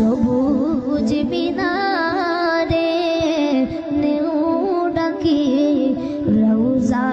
সবুজ বিনারে নেউ ডাকে রৌজা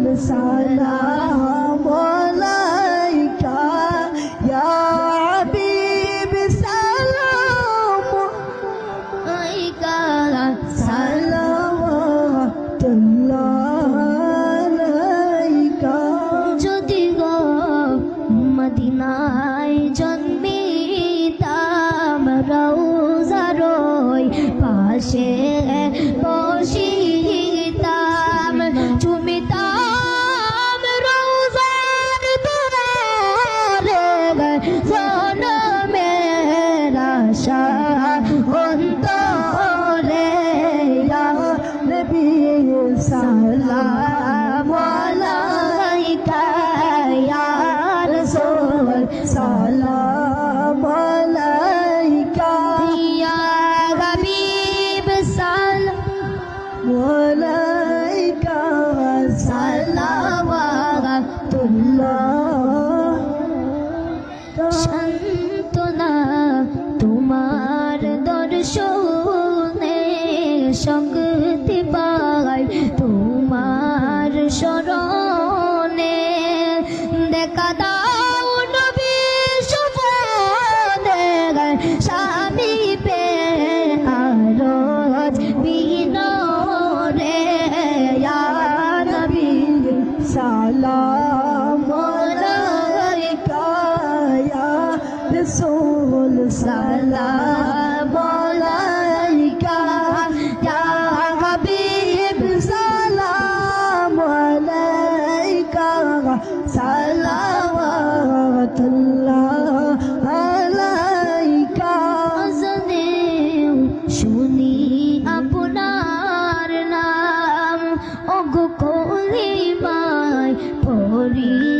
سلام عليك يا حبيب سلام عليك صلوات الله عليك যদি গো মদিনায় জন্মিতাম রৌজারোই পাশে রসুল সালাম আলাইকা ইয়া হাবিব সালাম আলাইকা সালাওয়াতুল্লাহ আলাইকা জনেও শুনি আপনার নাম ওগো কোলিমায় পড়ি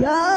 Yeah.